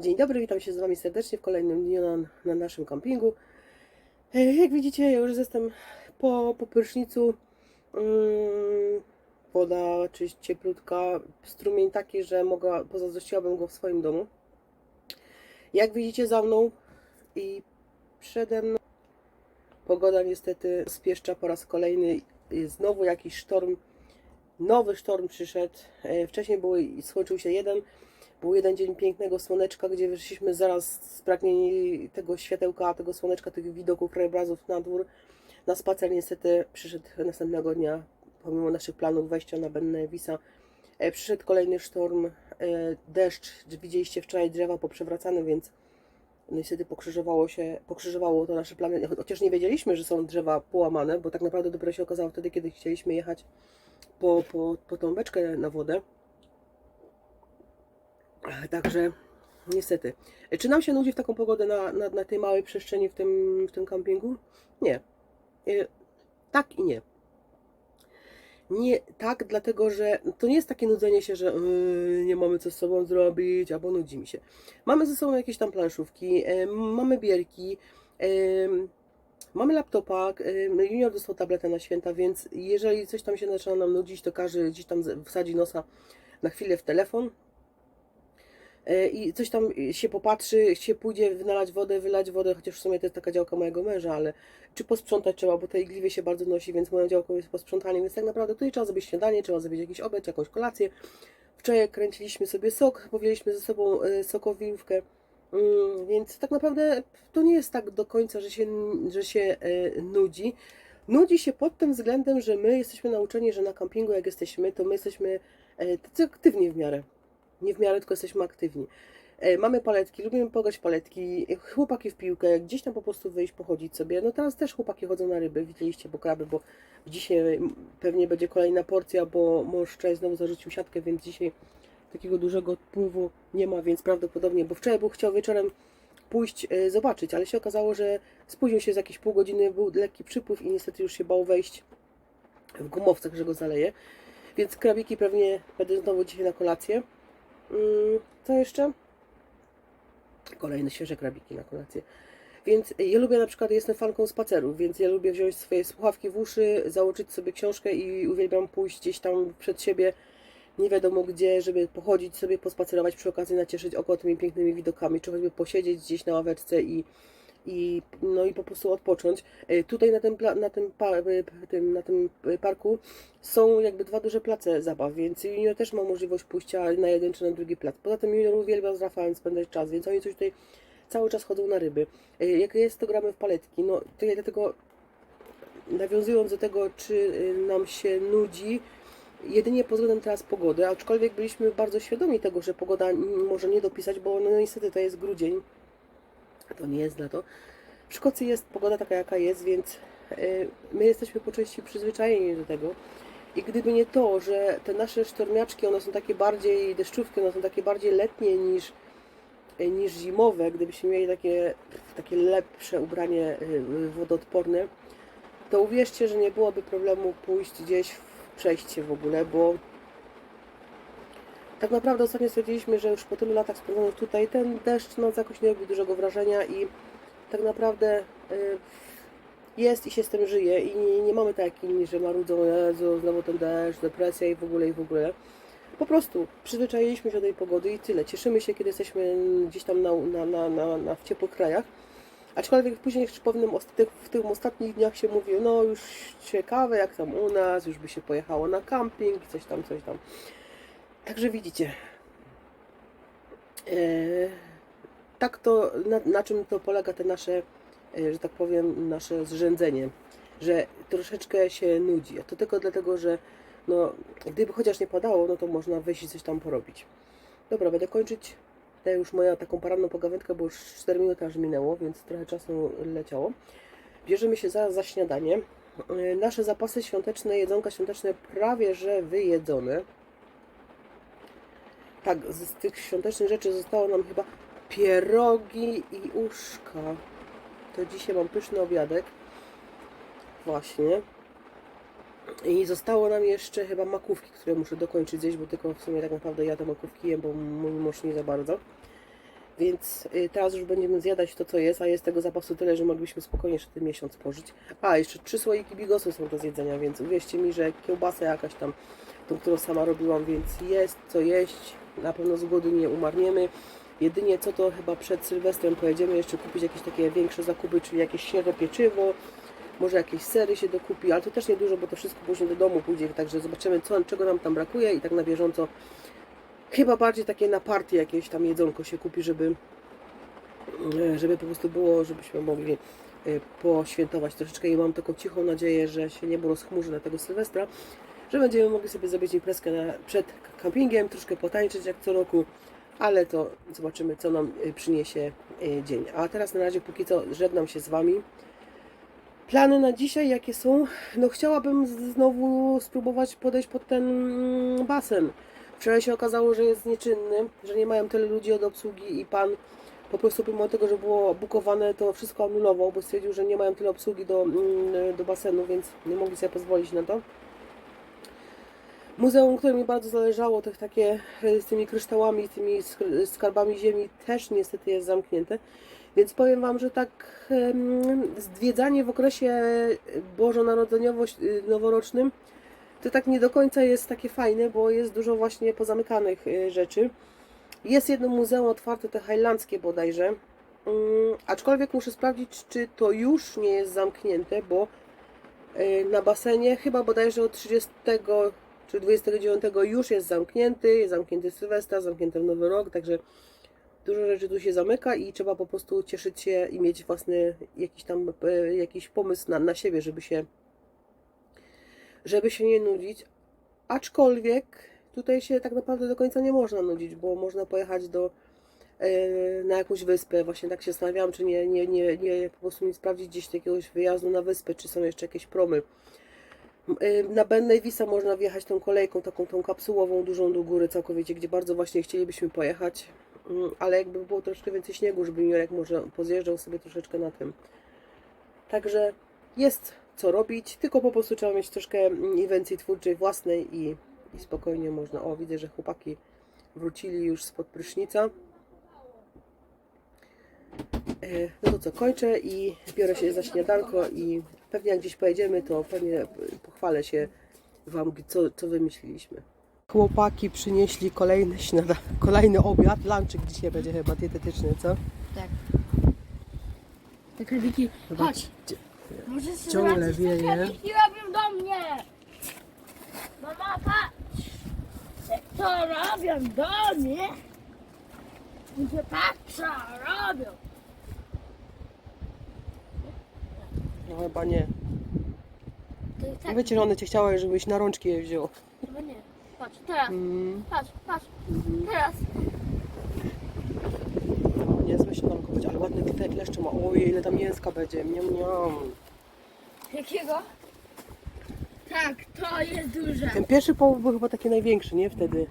Dzień dobry, witam się z Wami serdecznie w kolejnym dniu na, na naszym kampingu. E, Jak widzicie, ja już jestem po, po prysznicu. Mm, Woda czyść cieplutka, strumień taki, że mogła, pozazdrościłabym go w swoim domu. Jak widzicie za mną i przede mną pogoda niestety spieszcza po raz kolejny. Znowu jakiś sztorm, nowy sztorm przyszedł. E, Wcześniej był, skończył się jeden, był jeden dzień pięknego słoneczka, gdzie wyszliśmy zaraz spragnieni tego światełka, tego słoneczka, tych widoków, krajobrazów na dwór. Na spacer niestety przyszedł następnego dnia, pomimo naszych planów wejścia na Benne Wisa. E, Przyszedł kolejny sztorm, e, deszcz, widzieliście wczoraj drzewa poprzewracane, więc niestety pokrzyżowało się, pokrzyżowało to nasze plany, chociaż nie wiedzieliśmy, że są drzewa połamane, bo tak naprawdę dopiero się okazało wtedy, kiedy chcieliśmy jechać po, po, po tą beczkę na wodę. Także niestety. Czy nam się nudzi w taką pogodę na, na, na tej małej przestrzeni w tym, w tym kampingu? Nie. E, Tak i nie. Nie tak, dlatego że to nie jest takie nudzenie się, że yy, nie mamy co z sobą zrobić, albo nudzi mi się. Mamy ze sobą jakieś tam planszówki, yy, mamy bierki, yy, mamy laptopa, yy, junior dostał tabletę na święta, więc jeżeli coś tam się zaczyna nam nudzić, to każdy gdzieś tam wsadzi nosa na chwilę w telefon, i coś tam się popatrzy, się pójdzie nalać wodę, wylać wodę, chociaż w sumie to jest taka działka mojego męża, ale czy posprzątać trzeba, bo tej gliwie się bardzo nosi, więc moją działką jest posprzątanie, więc tak naprawdę tutaj trzeba zrobić śniadanie, trzeba zrobić jakiś obiad, jakąś kolację. Wczoraj kręciliśmy sobie sok, powzięliśmy ze sobą e, sokowilówkę, Mm, więc tak naprawdę to nie jest tak do końca, że się, że się e, nudzi. Nudzi się pod tym względem, że my jesteśmy nauczeni, że na kampingu jak jesteśmy, to my jesteśmy e, tacy aktywni w miarę nie w miarę, tylko jesteśmy aktywni. E, Mamy paletki, lubimy pograć paletki, chłopaki w piłkę, gdzieś tam po prostu wyjść, pochodzić sobie. No teraz też chłopaki chodzą na ryby, widzieliście, bo kraby, bo dzisiaj pewnie będzie kolejna porcja, bo mąż wczoraj znowu zarzucił siatkę, więc dzisiaj takiego dużego odpływu nie ma, więc prawdopodobnie, bo wczoraj był chciał wieczorem pójść e, zobaczyć, ale się okazało, że spóźnił się z jakieś pół godziny, był lekki przypływ i niestety już się bał wejść w gumowcach, że go zaleje. Więc krabiki pewnie będę znowu dzisiaj na kolację. Mm, Co jeszcze? Kolejne świeże krabiki na kolację. Więc ja lubię na przykład, jestem fanką spacerów, więc ja lubię wziąć swoje słuchawki w uszy, założyć sobie książkę i uwielbiam pójść gdzieś tam przed siebie, nie wiadomo gdzie, żeby pochodzić sobie, pospacerować, przy okazji nacieszyć oko tymi pięknymi widokami, czy choćby posiedzieć gdzieś na ławeczce i, i, no i po prostu odpocząć. E, Tutaj na tym, na, tym, e, tym, na tym parku są jakby dwa duże place zabaw, więc Junior też ma możliwość pójścia na jeden czy na drugi plac. Poza tym Junior uwielbia z Rafałem spędzać czas, więc oni coś tutaj cały czas chodzą na ryby. E, Jak jest, to gramy w paletki. No to ja dlatego nawiązując do tego, czy nam się nudzi, jedynie pod względem teraz pogody, aczkolwiek byliśmy bardzo świadomi tego, że pogoda może nie dopisać, bo no niestety to jest grudzień, to nie jest lato. W Szkocji jest pogoda taka, jaka jest, więc y, my jesteśmy po części przyzwyczajeni do tego. I gdyby nie to, że te nasze sztormiaczki, one są takie bardziej, deszczówki, one są takie bardziej letnie niż, y, niż zimowe, gdybyśmy mieli takie, takie lepsze ubranie y, wodoodporne, to uwierzcie, że nie byłoby problemu pójść gdzieś w przejście w ogóle, bo tak naprawdę ostatnio stwierdziliśmy, że już po tylu latach spędzonych tutaj ten deszcz nas jakoś nie robi dużego wrażenia i tak naprawdę y, jest i się z tym żyje i nie, nie mamy tak inni, że marudzą, Jezu, znowu ten deszcz, depresja i w ogóle i w ogóle. Po prostu przyzwyczailiśmy się do tej pogody i tyle. Cieszymy się, kiedy jesteśmy gdzieś tam na, na, na, na, na w ciepłych krajach. Aczkolwiek później w pewnym w tych ostatnich dniach się mówi, no już ciekawe jak tam u nas, już by się pojechało na camping, coś tam, coś tam. Także widzicie. Eee, tak to, na, na czym to polega te nasze, e, że tak powiem, nasze zrzędzenie, że troszeczkę się nudzi. A to tylko dlatego, że no, gdyby chociaż nie padało, no to można wyjść i coś tam porobić. Dobra, będę kończyć tę już moją taką poranną pogawędkę, bo już 4 minuty aż minęło, więc trochę czasu leciało. Bierzemy się za śniadanie. E, Nasze zapasy świąteczne, jedzonka świąteczne prawie że wyjedzone. Tak, z tych świątecznych rzeczy zostało nam chyba pierogi i uszka. To dzisiaj mam pyszny obiadek. Właśnie. I zostało nam jeszcze chyba makówki, które muszę dokończyć zjeść, bo tylko w sumie tak naprawdę ja te makówki jem, bo mój mąż nie za bardzo. Więc y, teraz już będziemy zjadać to, co jest, a jest tego zapasu tyle, że moglibyśmy spokojnie jeszcze ten miesiąc pożyć. A, jeszcze trzy słoiki bigosów są do zjedzenia, więc uwierzcie mi, że kiełbasa jakaś tam, tą, którą sama robiłam, więc jest co jeść. Na pewno z głodu nie umarniemy. Jedynie co to chyba przed Sylwestrem pojedziemy jeszcze kupić jakieś takie większe zakupy, czyli jakieś świeże pieczywo, może jakieś sery się dokupi, ale to też nie dużo, bo to wszystko później do domu pójdzie, także zobaczymy, co, czego nam tam brakuje i tak na bieżąco chyba bardziej takie na party jakieś tam jedzonko się kupi, żeby, e, żeby po prostu było, żebyśmy mogli e, poświętować troszeczkę i mam taką cichą nadzieję, że się niebo rozchmurzy na tego Sylwestra, że będziemy mogli sobie zrobić imprezkę na, przed kampingiem, troszkę potańczyć jak co roku, ale to zobaczymy, co nam e, przyniesie e, dzień. A teraz na razie póki co żegnam się z Wami. Plany na dzisiaj jakie są? No chciałabym znowu spróbować podejść pod ten mm, basen. Wczoraj się okazało, że jest nieczynny, że nie mają tyle ludzi od obsługi i pan po prostu pomimo tego, że było bukowane, to wszystko anulował, bo stwierdził, że nie mają tyle obsługi do, mm, do basenu, więc nie mogli sobie pozwolić na to. Muzeum, które mi bardzo zależało, tych takie e, z tymi kryształami, z tymi sk- skarbami ziemi, też niestety jest zamknięte. Więc powiem Wam, że tak zwiedzanie w okresie bożonarodzeniowo-noworocznym to tak nie do końca jest takie fajne, bo jest dużo właśnie pozamykanych rzeczy. Jest jedno muzeum otwarte, te highlandzkie bodajże. Mm, aczkolwiek muszę sprawdzić, czy to już nie jest zamknięte, bo na basenie chyba bodajże od 30 czy 29 już jest zamknięty, jest zamknięty Sylwestra, zamknięty Nowy Rok, także dużo rzeczy tu się zamyka i trzeba po prostu cieszyć się i mieć własny jakiś tam e, jakiś pomysł na, na siebie, żeby się żeby się nie nudzić. Aczkolwiek tutaj się tak naprawdę do końca nie można nudzić, bo można pojechać do e, na jakąś wyspę. Właśnie tak się zastanawiałam, czy nie, nie, nie, nie po prostu nie sprawdzić gdzieś jakiegoś wyjazdu na wyspę, czy są jeszcze jakieś promy. E, Na Ben Davisa można wjechać tą kolejką, taką tą kapsułową, dużą do góry całkowicie, gdzie bardzo właśnie chcielibyśmy pojechać. Mm, Ale jakby było troszkę więcej śniegu, żeby Jurek może pozjeżdżał sobie troszeczkę na tym. Także jest co robić, tylko po prostu trzeba mieć troszkę mm, inwencji twórczej własnej i, i spokojnie można. O, widzę, że chłopaki wrócili już spod prysznica. E, No to co, kończę i biorę się za śniadanko i pewnie jak gdzieś pojedziemy, to pewnie pochwalę się Wam, co, co wymyśliliśmy. Chłopaki przynieśli kolejny śniada, kolejny obiad, lunchik dzisiaj będzie chyba dietetyczny, co? Tak. Te krewiki. Chodź. Zobaczcie. Możesz Ciągle zobaczyć, te wieje. krewiki robią do mnie. Mama, patrz. Jak To robią do mnie. Muszę patrz, co robią. No chyba nie. To i tak, Wiecie, że one cię chciały, żebyś na rączki je wziął. chyba nie. Patrz, teraz. Mm. Patrz, patrz. Teraz. No, niezłe śniadanko będzie, ale ładne te kleszcze ma. Ojej, ile tam mięska będzie. Miam, miam. Jakiego? Tak, to jest duże. Ten pierwszy połów był chyba taki największy, nie? Wtedy.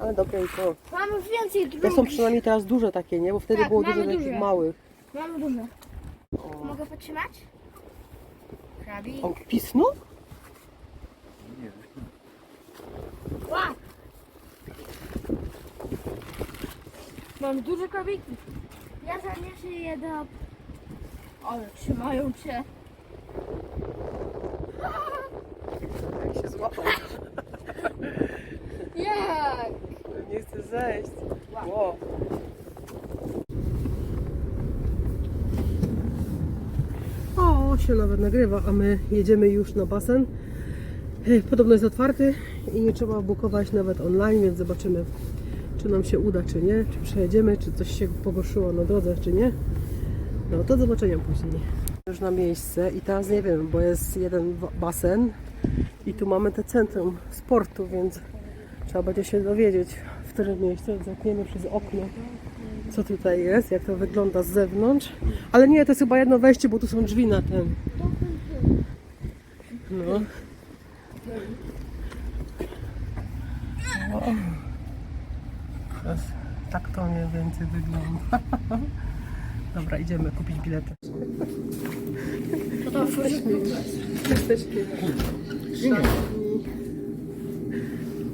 Ale dobra i to. Mamy więcej Te są drugich. przynajmniej teraz duże takie, nie? Bo wtedy Tak, było mamy dużo takich duże. małych. Mamy duże. O, Mogę potrzymać? Krabik. on pisnął? Mam duże krabiki. Ja zanieszę je do... Ale trzymają cię. Jak się złapał. Jak? Nie chce zejść. Wow. Się nawet nagrywa, a my jedziemy już na basen. Podobno jest otwarty i nie trzeba bukować nawet online, więc zobaczymy, czy nam się uda, czy nie, czy przejedziemy, czy coś się pogorszyło na drodze, czy nie. No to zobaczenia później. Już na miejsce i teraz nie wiem, bo jest jeden basen i tu mamy te centrum sportu, więc trzeba będzie się dowiedzieć, w którym miejscu zerkniemy przez okno, co tutaj jest, jak to wygląda z zewnątrz. Ale nie, to jest chyba jedno wejście, bo tu są drzwi na ten. No. O. Teraz Tak to mniej więcej wygląda. Dobra, idziemy kupić bilety. Jesteśmy.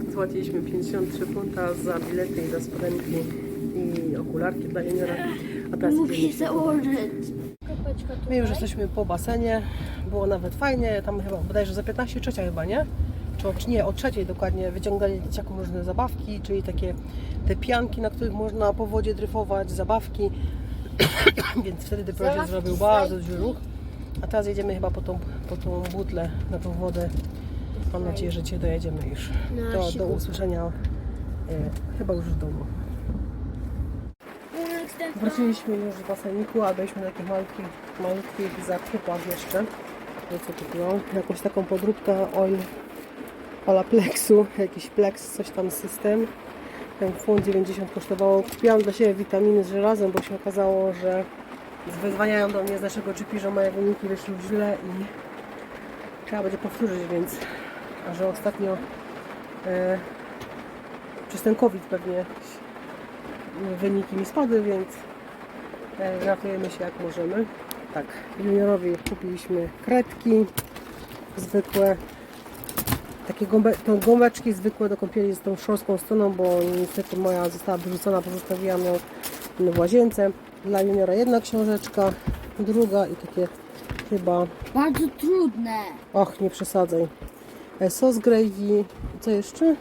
Zapłaciliśmy 53 funta za bilety i za spodenki i okularki dla juniora. A teraz Musi idziemy. założyć. My już jesteśmy po basenie. Było nawet fajnie. Tam chyba bodajże za 15 trzecia chyba, nie? Czy o, nie, o trzeciej dokładnie wyciągali dzieciakom różne zabawki, czyli takie te pianki, na których można po wodzie dryfować, zabawki. Więc wtedy dopiero się zrobił bardzo duży ruch. A teraz jedziemy chyba po tą, po tą butlę, na tą wodę. Mam nadzieję, że Cię dojedziemy już. Do, do usłyszenia e, chyba już w domu. Wróciliśmy już z baseniku, a byliśmy na takich malutkich, malutkich zakupach jeszcze. No co tu było? Jakąś taką podróbkę oil Olaplexu, jakiś Plex, coś tam system. Ten funt 90 kosztowało. Kupiłam dla siebie witaminy z żelazem, bo się okazało, że wyzwaniają do mnie z naszego GP, że moje wyniki wyszły źle i trzeba będzie powtórzyć, więc a że ostatnio e, przez ten COVID pewnie wyniki mi spadły, więc e, ratujemy się jak możemy. Tak, juniorowi kupiliśmy kredki zwykłe, takie gąbe, gąbeczki zwykłe do kąpieli z tą szorską stroną, bo niestety moja została wyrzucona, bo zostawiłam ją w łazience. Dla juniora jedna książeczka, druga i takie chyba, Bardzo trudne. och nie przesadzaj, E, sos gravy, co jeszcze?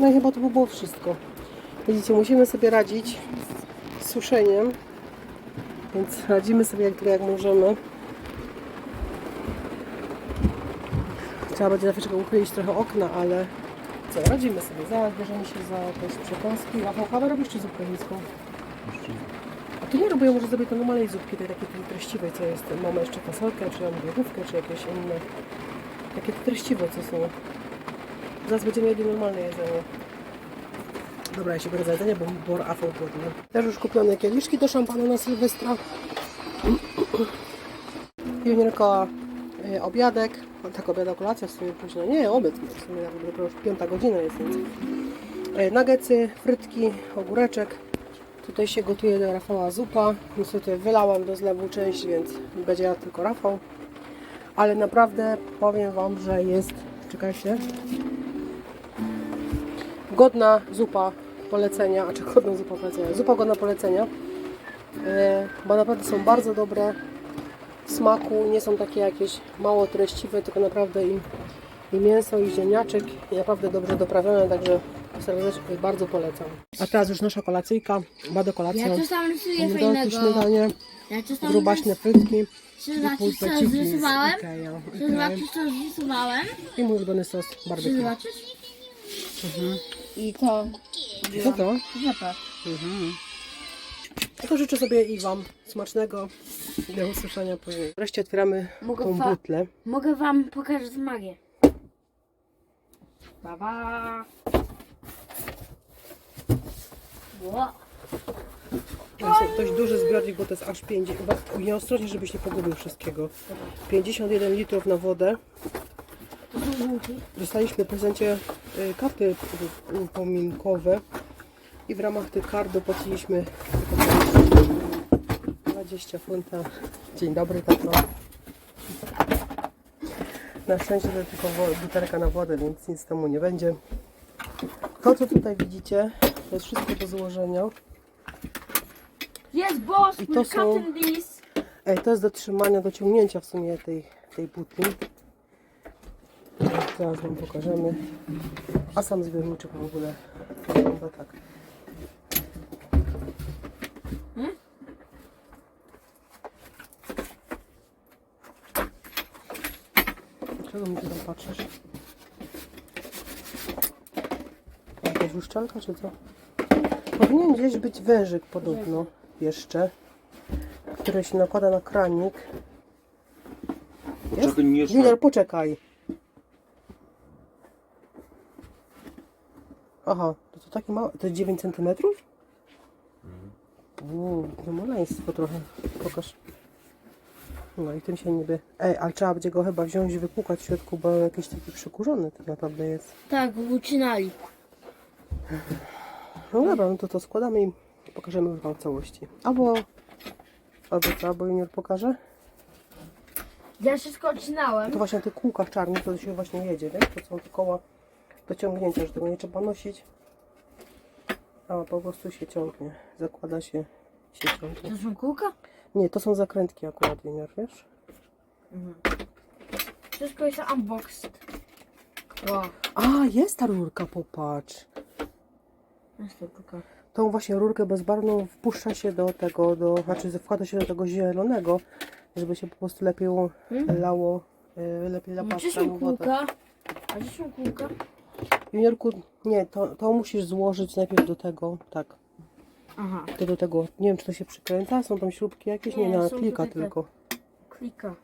No i chyba to by było wszystko. Widzicie, musimy sobie radzić z suszeniem, więc radzimy sobie jak, jak możemy. Trzeba będzie chwileczkę uchylić trochę okna, ale co, radzimy sobie. Zaraz bierzemy się za jakieś przekąski. Rafał, kawę robisz czy zupkę chińską? A to nie robię, może zrobię to normalnej zupki, tej takiej treściwej, co jest. Mamy jeszcze fasolkę, czy biegówkę, czy jakieś inne. Takie treściwe, co są. Zaraz będziemy jedli normalne jedzenie. Dobra, ja się biorę za bo, bo Rafał głodny. Też już kupione kieliszki do szampana na Sylwestra. Juniorka y, obiadek. No, tak obiada kolacja w sumie późno. Nie, obiad w sumie jak dopiero już piąta godzina jest, więc. Y, frytki, ogóreczek. Tutaj się gotuje do Rafała zupa. Niestety wylałam do zlewu część, więc będzie ja tylko Rafał. Ale naprawdę powiem Wam, że jest, czekajcie, godna zupa polecenia, a czy godna zupa polecenia, zupa godna polecenia, e, bo naprawdę są bardzo dobre w smaku, nie są takie jakieś mało treściwe, tylko naprawdę i, i mięso, i ziemniaczek, i naprawdę dobrze doprawione, także serdecznie bardzo polecam. A teraz już nasza kolacyjka, bardzo kolacja, Ja tam rysuję fajnego. śniadanie, Ja tam grubaśne frytki Czy i zobaczysz, co zrysowałem? Czy zobaczysz, co zrysowałem? I mój ulubiony sos Czy barbecue. zobaczysz? Mhm. I to. Co to? Zapach. Mhm. To życzę sobie i Wam smacznego i do usłyszenia później. Wreszcie otwieramy Mogę tą butlę. Mogę wam pokazać magię. Baba. Wow. To jest dość duży zbiornik, bo to jest aż 5. Chyba nieostrożnie, żebyś nie pogubił wszystkiego. 51 litrów na wodę. Dostaliśmy w prezencie y, karty upominkowe i w ramach tych kart dopłaciliśmy tylko 20 funta. Dzień dobry, tato. Na szczęście to tylko butelka na wodę, więc nic temu nie będzie. To, co tutaj widzicie, to jest wszystko do złożenia. Jest boss, I to są-. Ej, to jest do trzymania, do ciągnięcia w sumie tej, tej butli. Zaraz Wam pokażemy. A sam zbiorniczek w ogóle wygląda tak. Czego mi tam patrzysz? Jakaś uszczelka czy co? Powinien gdzieś być wężyk podobno jeszcze który się nakłada na kranik. Jest? Czego nie Junior, poczekaj. Aha, to, to takie małe. To jest 9 cm? Uuu, no maleństwo trochę. Pokaż. No i tym się niby. Ej, ale trzeba będzie go chyba wziąć i wypłukać w środku, bo jakiś taki przykurzony tak naprawdę jest. Tak, ucinali. No dobra, no to to składamy i pokażemy Wam w całości. Albo, albo co, albo Junior pokaże. Ja wszystko odcinałem. To właśnie na tych kółkach czarnych to się właśnie jedzie, wiesz? To są te koła do ciągnięcia, że tego nie trzeba nosić. A po prostu się ciągnie. Zakłada się, się ciągnie. To są kółka? Nie, to są zakrętki akurat, Junior, wiesz? Mhm. Wszystko jest unboxed. Wow. A, jest ta rurka, popatrz. Jest to kółka. Tą właśnie rurkę bezbarwną wpuszcza się do tego, do, znaczy wkłada się do tego zielonego, żeby się po prostu lepiej Hmm? lało, y, lepiej No, lapa gdzie są kółka? A gdzie są kółka? Juniorku, nie, to, to musisz złożyć najpierw do tego, tak, Aha. to do tego, nie wiem czy to się przykręca, są tam śrubki jakieś, nie, Nie, na są klika tutaj te- tylko. Klika.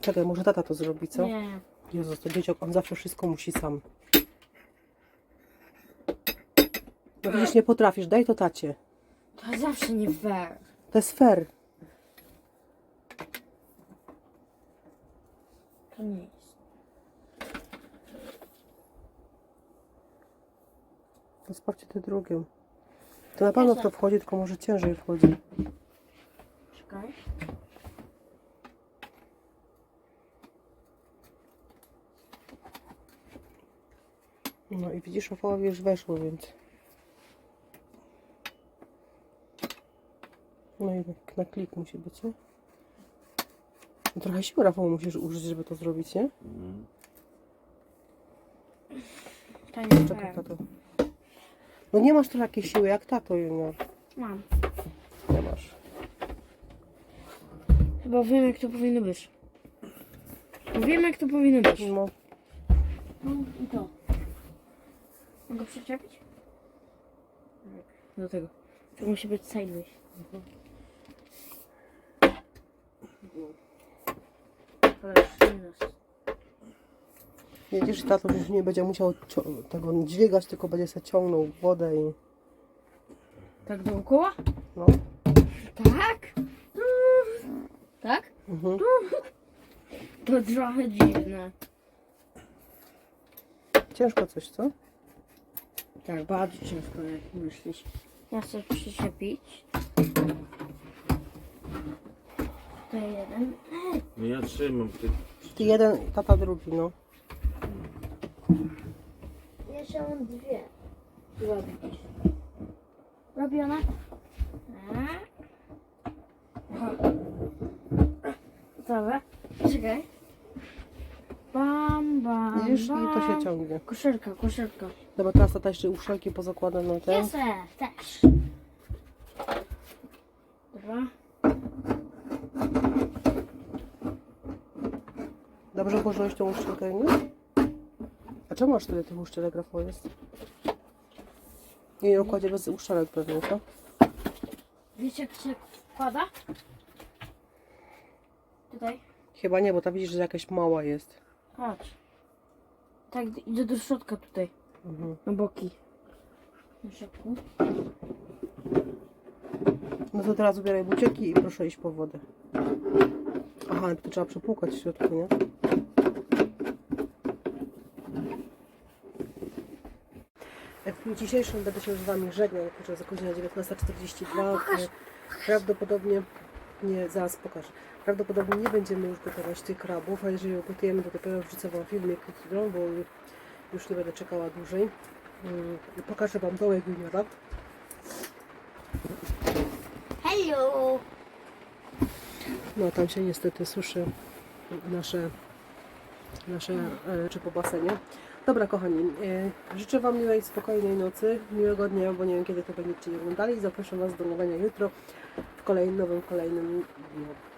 Czekaj, może tata to zrobi, co? Nie. Jezus, to dzieciak, on zawsze wszystko musi sam. No widzisz, nie potrafisz, daj to tacie. To zawsze nie fair. To jest fair. To nie jest. To sprawdźcie te drugie. To na pewno w to wchodzi, tylko może ciężej wchodzi. Czekaj. No i widzisz, Rafałowi już weszło, więc... No i na klik musi być, nie? No trochę siły, Rafał, musisz użyć, żeby to zrobić, nie? To nie Czekaj, tato. No nie masz tu takiej siły jak tato, Junior. Mam. Nie masz. Chyba wiem jak to powinno być. Wiem jak to powinno być. No, No i to. Mogę przyczepić? Do tego. To musi być sideways. Ale widzisz, tato już nie będzie musiał tego dźwigać, tylko będzie sobie ciągnął wodę i... Tak dookoła? No. Tak? Tak? Mhm. To trochę dziwne. Ciężko coś, co? Tak, bardzo ciężko jak myślisz. Ja chcę przyczepić. To jeden. No ja trzymam ty. Ty jeden, tata drugi, no. Jeszcze mam dwie. Zrobić. Robione? Tak. Gotowe. Czekaj. Bam, bam, Widzisz? I to się ciągnie. Koszylka, koszylka. Dobra, teraz tata jeszcze uszelki pozakłada na ten. Piesę też. Dobra. Dobrze włożyłeś tą uszczelkę, nie? A czemu masz tyle tych uszczelek, Rafał, jest? I układzie bez uszczelek pewnie, co? Wiecie jak się wkłada? Tutaj. Chyba nie, bo ta widzisz, że jakaś mała jest. Patrz. Tak, idę do środka tutaj. Mhm. Na boki. Na środku. No to teraz ubieraj bucieki i proszę iść po wodę. Aha, to trzeba przepłukać w środku, nie? W dniu dzisiejszym będę się z Wami żegnał, ponieważ za godzina 19.42. E, Prawdopodobnie, nie, zaraz pokażę. Prawdopodobnie nie będziemy już gotować tych krabów, a jeżeli ugotujemy, to dopiero wrzucę Wam filmik bo już nie będę czekała dłużej. Mm, Pokażę Wam dołek juniora. Hello! No tam się niestety suszy nasze, nasze e, czy po basenie. Dobra kochani, e, życzę Wam miłej, spokojnej nocy, miłego dnia, bo nie wiem kiedy to będziecie oglądali. Zapraszam Was do oglądania jutro w kolejnym, nowym, kolejnym dniu.